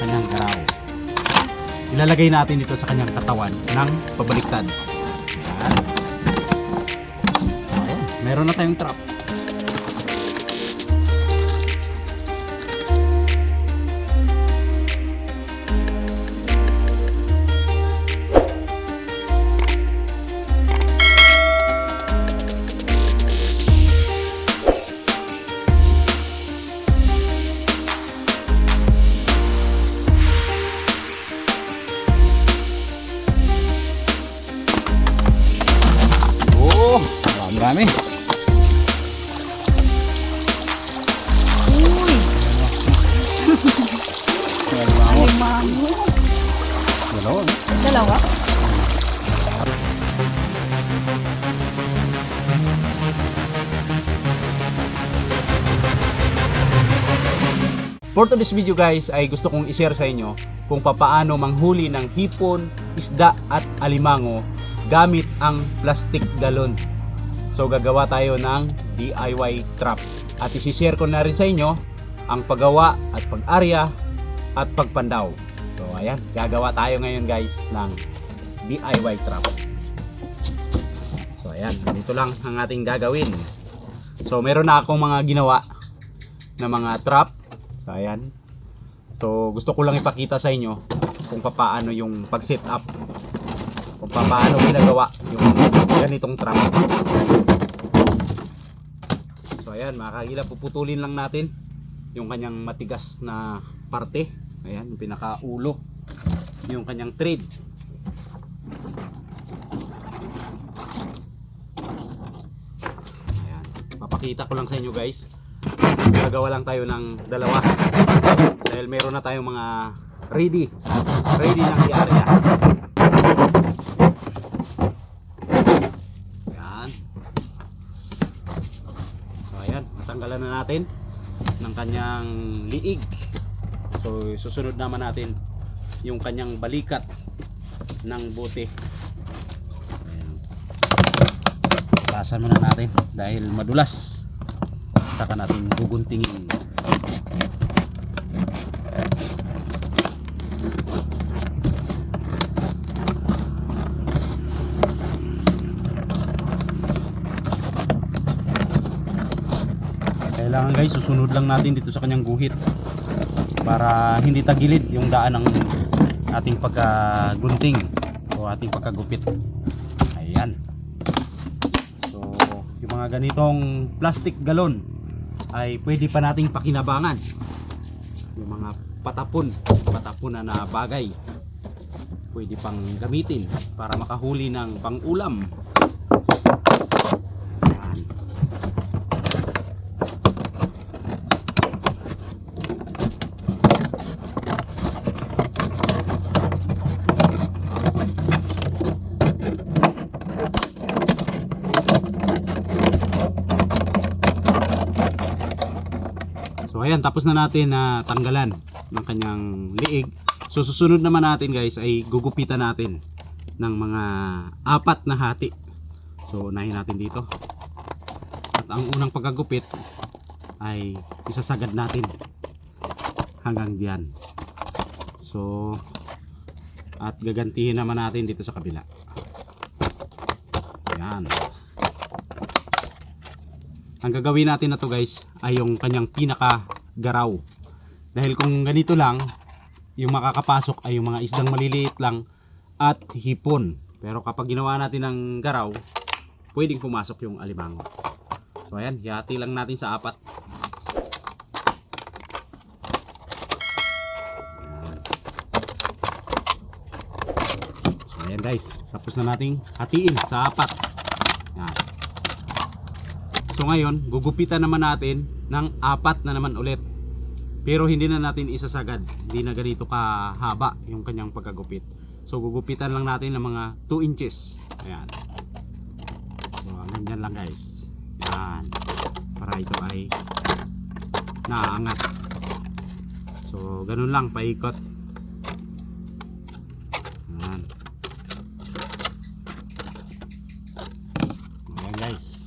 kanyang garaw. Ilalagay natin ito sa kanyang katawan ng pabaliktad. Ayan. Meron na tayong trap. Mango. Dalawa. Dalawa? For today's video guys ay gusto kong i-share sa inyo kung papaano manghuli ng hipon, isda at alimango gamit ang plastic galon. So gagawa tayo ng DIY trap at isi-share ko na rin sa inyo ang paggawa at pag-arya at pagpandaw. So ayan, gagawa tayo ngayon guys ng DIY trap. So ayan, dito lang ang ating gagawin. So meron na akong mga ginawa na mga trap So, ayan. So, gusto ko lang ipakita sa inyo kung paano yung pag-set up. Kung paano ginagawa yung ganitong trap. So, ayan, mga puputulin lang natin yung kanyang matigas na parte. Ayan, yung pinakaulo. Yung kanyang thread. Ayan. Papakita ko lang sa inyo guys gagawa lang tayo ng dalawa dahil meron na tayong mga ready ready ng i-area yan so ayan natanggalan na natin ng kanyang liig so susunod naman natin yung kanyang balikat ng bote. Tasan muna natin dahil madulas. Saka natin guguntingin. Kailangan guys susunod lang natin dito sa kanyang guhit para hindi tagilid yung daan ng ating pagkagunting o ating pagkagupit. Ayan. So yung mga ganitong plastic galon ay pwede pa nating pakinabangan. Yung mga patapon patapon na bagay pwede pang gamitin para makahuli ng pangulam ayan, tapos na natin na tanggalan ng kanyang liig. So susunod naman natin guys ay gugupitan natin ng mga apat na hati. So unahin natin dito. At ang unang pagkagupit ay isasagad natin hanggang diyan. So at gagantihin naman natin dito sa kabila. Yan. Ang gagawin natin na to guys ay yung kanyang pinaka garaw. Dahil kung ganito lang, yung makakapasok ay yung mga isdang maliliit lang at hipon. Pero kapag ginawa natin ng garaw, pwedeng pumasok yung alimango. So ayan, hati lang natin sa apat. Ayan. So ayan guys, tapos na nating hatiin sa apat. Yan. So ngayon, gugupitan naman natin ng apat na naman ulit. Pero hindi na natin isasagad. Hindi na ganito kahaba yung kanyang pagkagupit. So gugupitan lang natin ng mga 2 inches. Ayan. So hanggang lang guys. Yan. Para ito ay naangat. So ganun lang paikot. Yan. Ayan guys.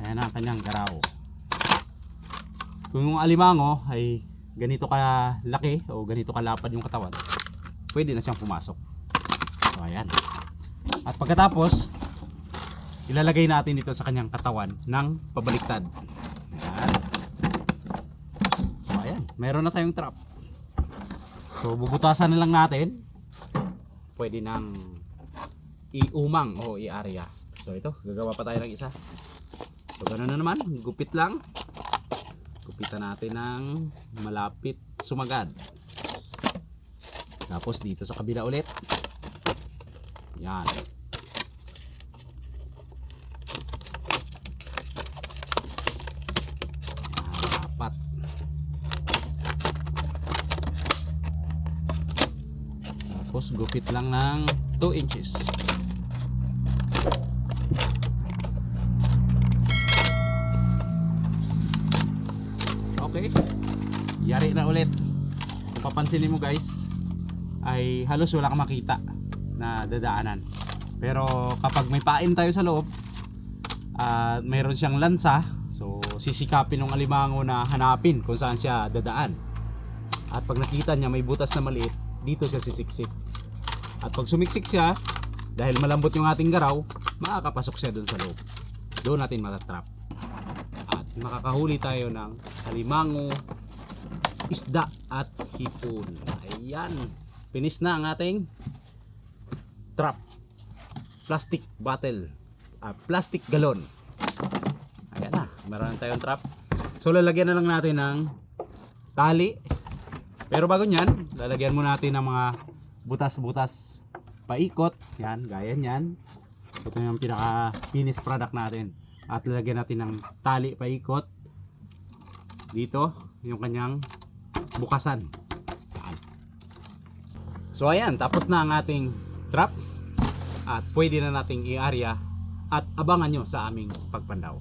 Ayan ang kanyang garaw. Kung yung alimango ay ganito kalaki o ganito kalapad yung katawan, pwede na siyang pumasok. So ayan. At pagkatapos, ilalagay natin ito sa kanyang katawan ng pabaliktad. Ayan. So ayan, meron na tayong trap. So bubutasan na lang natin. Pwede nang iumang o i-area. So ito, gagawa pa tayo ng isa. So ganun na naman, gupit lang. Gupitan natin ng malapit sumagad. Tapos dito sa kabila ulit. Yan. Apat. Tapos gupit lang ng 2 inches. Papansinin mo guys, ay halos wala kang makita na dadaanan. Pero kapag may pain tayo sa loob, at mayroon siyang lansa, so sisikapin ng alimango na hanapin kung saan siya dadaan. At pag nakita niya may butas na maliit, dito siya sisiksik. At pag sumiksik siya, dahil malambot yung ating garaw, makakapasok siya doon sa loob. Doon natin matatrap. At makakahuli tayo ng alimango, isda at hipon. Ayan. Finish na ang ating trap. Plastic bottle. Ah, plastic galon. Ayan na. Meron tayong trap. So lalagyan na lang natin ng tali. Pero bago nyan, lalagyan mo natin ng mga butas-butas paikot. Yan, gaya nyan. Ito yung pinaka finished product natin. At lalagyan natin ng tali paikot. Dito, yung kanyang bukasan. Yan. So ayan, tapos na ang ating trap. At pwede na nating i-area at abangan nyo sa aming pagpandaw.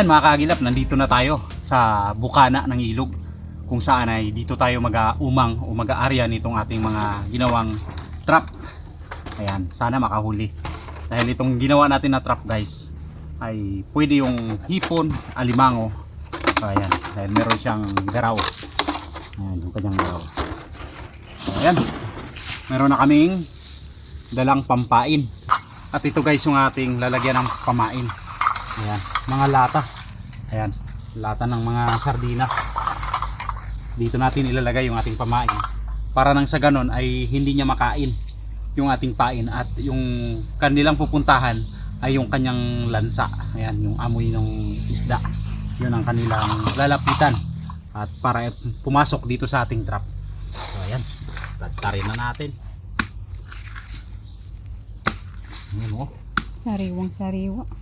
Ayan mga kagilap, nandito na tayo sa bukana ng ilog kung saan ay dito tayo mag-aumang o mag-aarya nitong ating mga ginawang trap. Ayan, sana makahuli. Dahil itong ginawa natin na trap guys ay pwede yung hipon, alimango. So ayan, dahil meron siyang garaw. Ayan, yung kanyang garaw. So ayan, meron na kaming dalang pampain. At ito guys yung ating lalagyan ng pamain. Ayan, mga lata. Ayan, lata ng mga sardinas. Dito natin ilalagay yung ating pamain. Para nang sa ganon ay hindi niya makain yung ating pain at yung kanilang pupuntahan ay yung kanyang lansa. Ayan, yung amoy ng isda. Yun ang kanilang lalapitan. At para pumasok dito sa ating trap. So ayan, tatarin na natin. Ayan oh. Sariwang sariwa.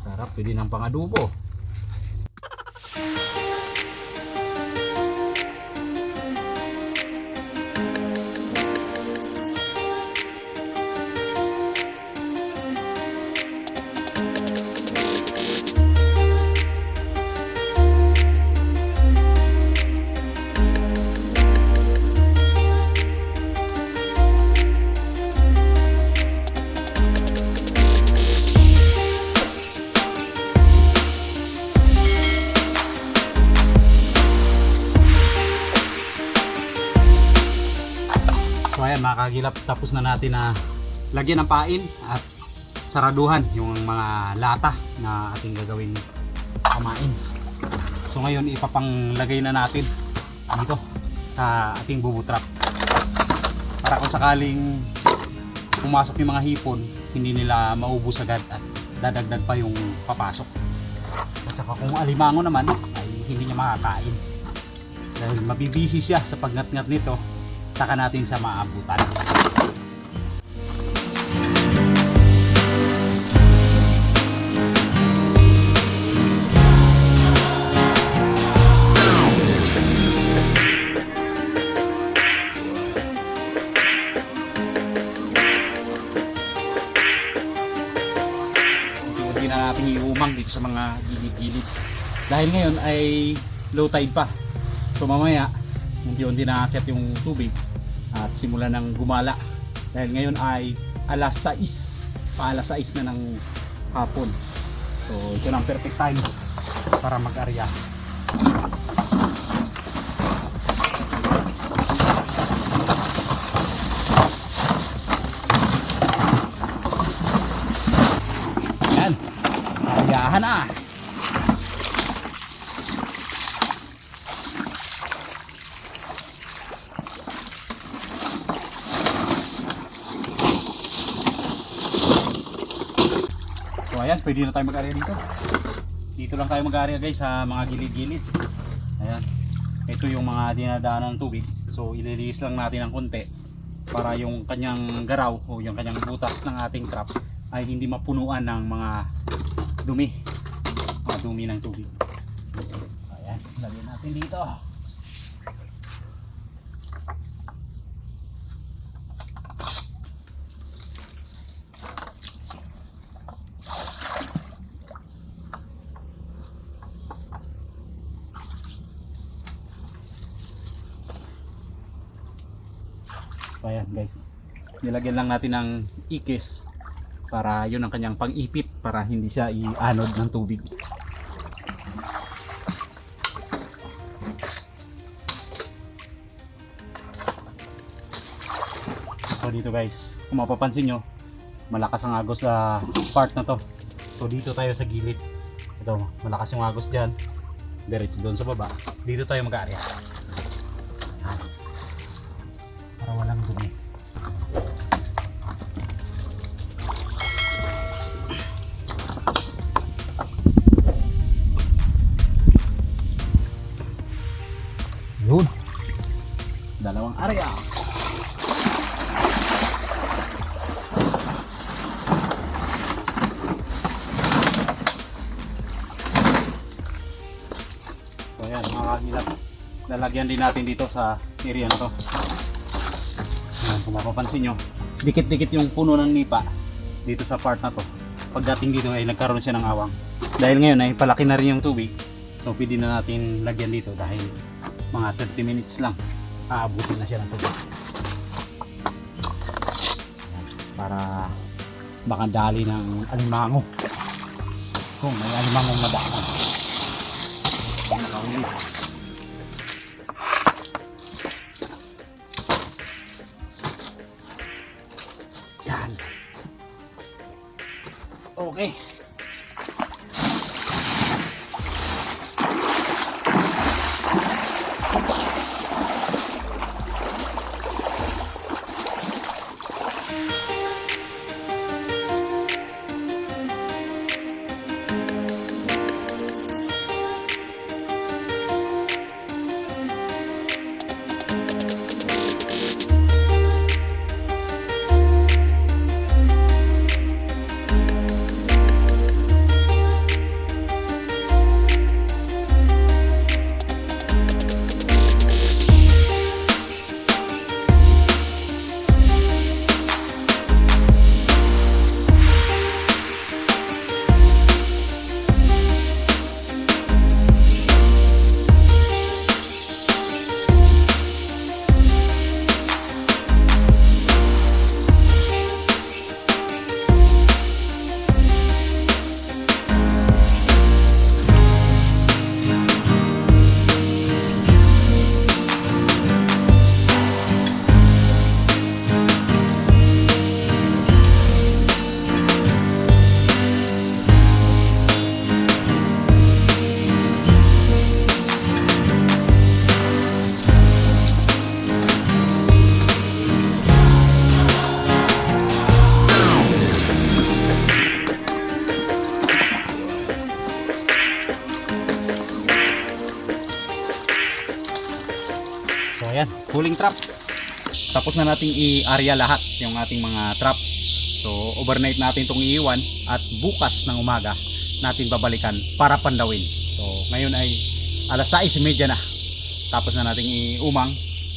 Sarap, pwede ng pangadubo. Ayan mga kagilap, tapos na natin na lagyan ng pain at saraduhan yung mga lata na ating gagawin pamain. So ngayon ipapanglagay na natin dito sa ating bubutrap. Para kung sakaling pumasok yung mga hipon, hindi nila maubos agad at dadagdag pa yung papasok. At saka kung alimango naman ay hindi niya makakain. Dahil mabibisi siya sa pagngat-ngat nito saka natin sa maabutan. ating iumang dito sa mga gilid-gilid. Dahil ngayon ay low tide pa. So mamaya hindi-hindi na yung tubig at simula ng gumala. Dahil ngayon ay alas 6, pa alas 6 na ng hapon. So ito na ang perfect time para mag-arya. Yan. Aryahan na. So ayan, pwede na tayo mag-area dito. Dito lang tayo mag-area guys sa mga gilid-gilid. Ayan. Ito yung mga dinadaanan ng tubig. So ililinis lang natin ng konti para yung kanyang garaw o yung kanyang butas ng ating trap ay hindi mapunuan ng mga dumi. Mga dumi ng tubig. Ayan, lagyan natin dito. So, ayan guys. Nilagyan lang natin ng ikis para yun ang kanyang pang-ipit para hindi siya i-anod ng tubig. So dito guys, kung mapapansin nyo, malakas ang agos sa part na to. So dito tayo sa gilid. Ito, malakas yung agos dyan. Diretso doon sa baba. Dito tayo mag-area. Ayan mga kagilap. Lalagyan din natin dito sa area na to. Ayan, kung mapapansin nyo, dikit-dikit yung puno ng nipa dito sa part na to. Pagdating dito ay nagkaroon siya ng awang. Dahil ngayon ay palaki na rin yung tubig. So pwede na natin lagyan dito dahil mga 30 minutes lang aabutin na siya ng tubig. Para makadali ng alimango. Kung may alimangong madaan. Ayan, cooling trap. Tapos na nating i-area lahat yung ating mga trap. So overnight natin itong iiwan at bukas ng umaga natin babalikan para pandawin. So ngayon ay alas 6.30 na. Tapos na nating iumang,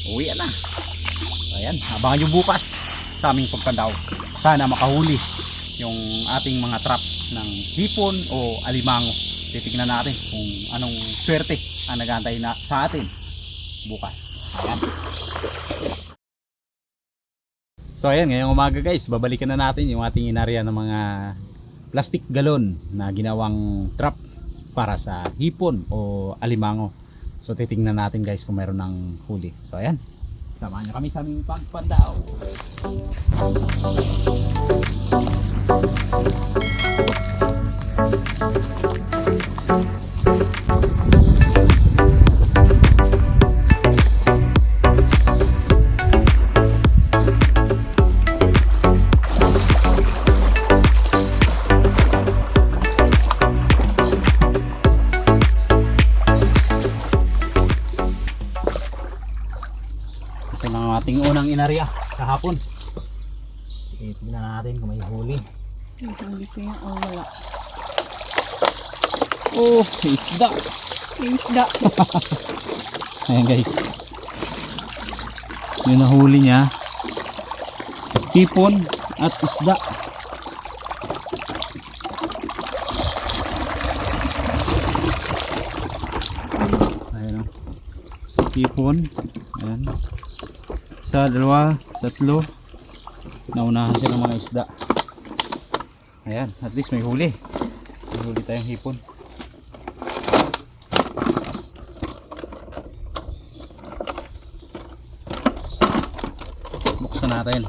uwi na. So ayan, abangan nyo bukas sa aming pagpandaw. Sana makahuli yung ating mga trap ng hipon o alimango. Titignan natin kung anong swerte ang nagantay na sa atin bukas. Ayan. So ayan, ngayong umaga guys, babalikan na natin yung ating inarya ng mga plastic galon na ginawang trap para sa hipon o alimango. So titingnan natin guys kung meron ng huli. So ayan, samahan niyo kami sa aming pagpandaw. Ito natin kung may huli. Hindi ko yan. Oh, wala. Oh, isda! Isda. Ayan guys. Yung nahuli niya. Hipon at isda. Ayan o. Hipon. Ayan. Isa, dalawa, tatlo. Naunahan siya ng mga isda. Ayan, at least may huli. May huli tayong hipon. Buksan natin.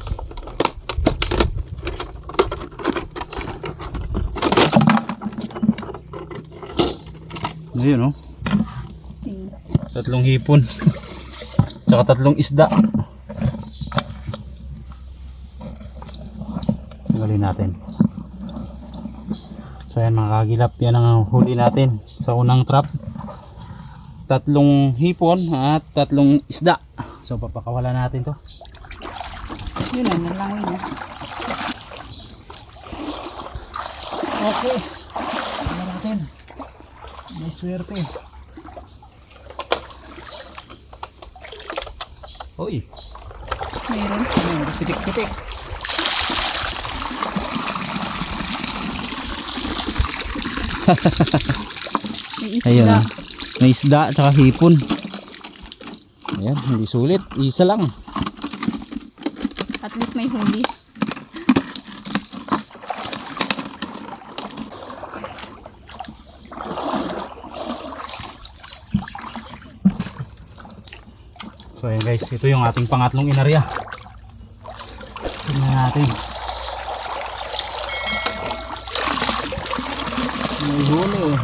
Ngayon oh, Tingin. tatlong hipon. Tsaka tatlong isda. Tanggalin natin. So yan mga kagilap, yan ang huli natin sa unang trap. Tatlong hipon at tatlong isda. So papakawala natin to. Yun na, nalangoy na. Okay. Tingnan natin. May swerte. Uy, Meron. ano, pitik-pitik. May isda. Ayun. ah. May isda at saka hipon. Ayan, hindi sulit. Isa lang. At least may huli. So ayan guys, ito yung ating pangatlong inarya. Tingnan natin. May huli eh.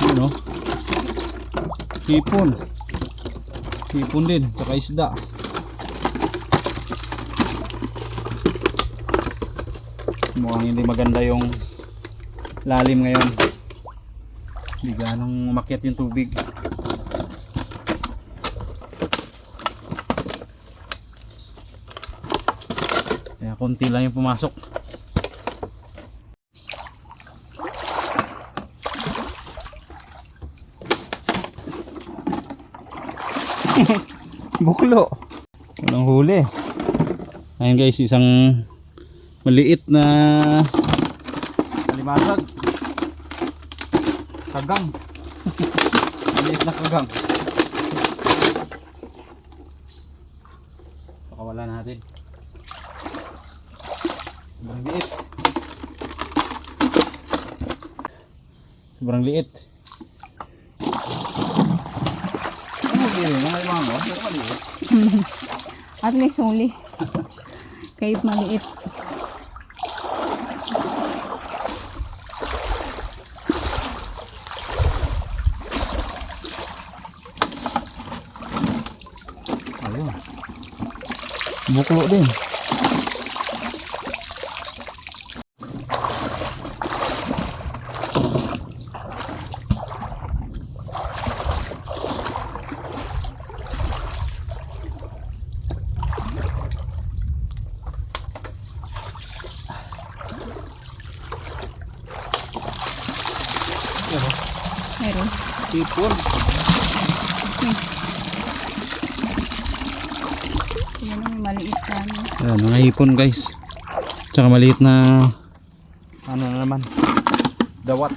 Yun oh. Hipon. Hipon din, saka isda. Mukhang hindi maganda yung lalim ngayon. Hindi ganong umakyat yung tubig. Kaya konti lang yung pumasok. Buklo. Walang huli. Ayun guys, isang maliit na alimasag. Kagang. Maliit na kagang. Pakawala natin. Sobrang liit. Sobrang liit. Ano huli? Mga imango? Pero maliit. At least huli. Kahit maliit. Buklo din. Meron. Tipon. Yan ang maliit sa amin. Ayan, mga hipon guys. Tsaka maliit na ano na naman. Dawat.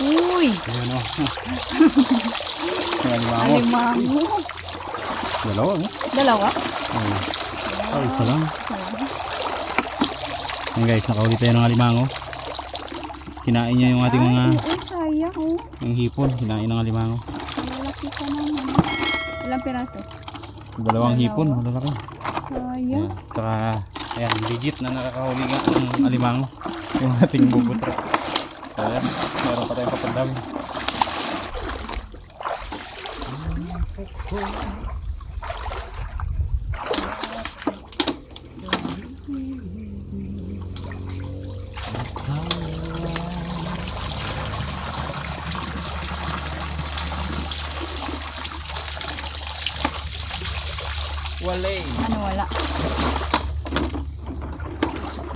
Uy! Ayan o. Mga mo. Alimango. Dalawa oh. Dalawa? Ay, isa lang. Ayan guys, nakahuli tayo ng alimango. Kinain niya yung ating mga Ay, sayang oh. yung hipon. Kinain ng alimango. Malaki pa naman. Ilang piraso? Dalawang hipon, malalaki. Sayang. Ayan. Saka, ayan, legit na nakakahuli nga ng alimango. Yung ating bubutra. Ayan, meron pa tayong kapandami. Walay! Ano wala?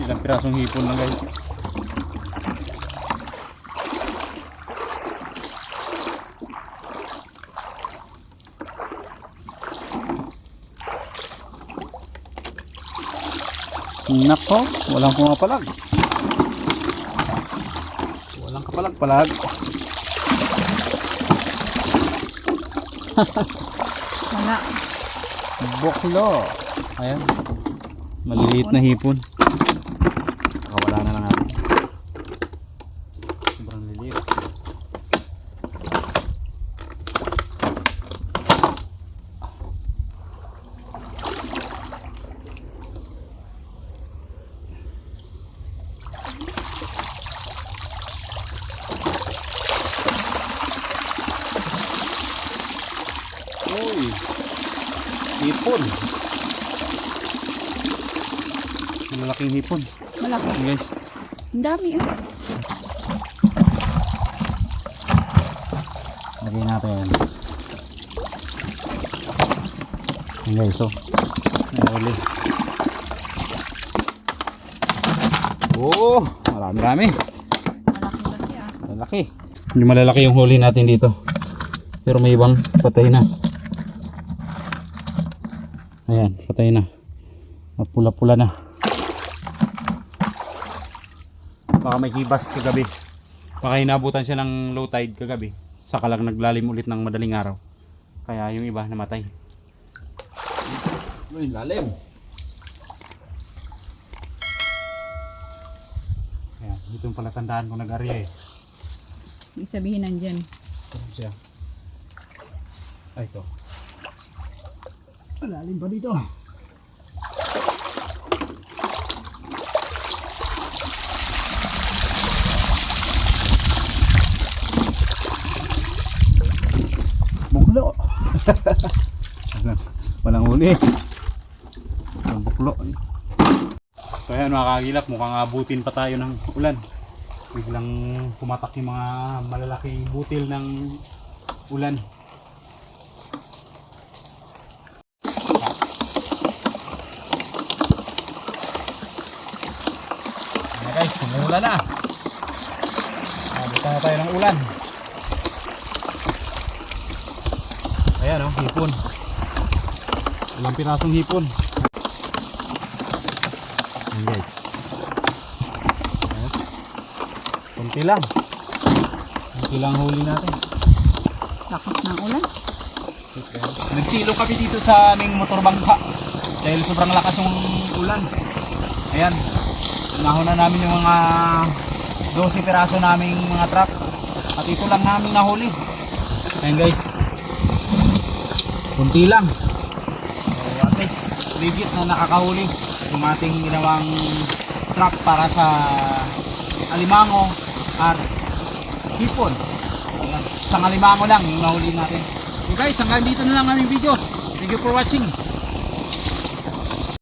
Ilang pirasong hipon lang guys. Nako, walang pumapalag. Walang kapalag-palag. Wala. Boklo. Ayan. Maliliit na hipon. Nakawala na lang natin. Sobrang liliit. Uy! Hipon! Malaking hipon. Malaki. Ayan guys. Ang dami oh. Lagay natin. Ayan guys, so. Nahuli. Oh, marami rami. Malaki-laki ah. Malaki. Hindi malalaki yung huli natin dito. Pero may ibang patay na. Ayan, patay na. At pula-pula na. Baka may kibas kagabi. Baka inabutan siya ng low tide kagabi. Saka lang naglalim ulit ng madaling araw. Kaya yung iba namatay. Uy, lalim. Ayan, dito yung palatandaan ko nag-area eh. Ibig sabihin nandyan. Ano siya? Ay, ito. Malalim ba dito? Buklo! Walang huli. Walang buklo. So ayan mga kagilap, mukhang abutin pa tayo ng ulan. Biglang pumatak yung mga malalaking butil ng ulan. Guys, sumula na. Abutan na tayo ng ulan. Ayan oh, hipon. Ilang pirasong hipon. Ayan guys. Ayan. Kunti lang. Kunti lang huli natin. Lakas ng ulan. Nagsilo kami dito sa aming motor bangka dahil sobrang lakas yung ulan. Ayan. Nahon na namin yung mga 12 piraso naming mga truck. At ito lang namin nahuli. Ayan guys. Kunti lang. So at least legit na nakakahuli yung ating ginawang truck para sa alimango at hipon. Isang alimango lang yung nahuli natin. So guys, hanggang dito na lang aming video. Thank you for watching.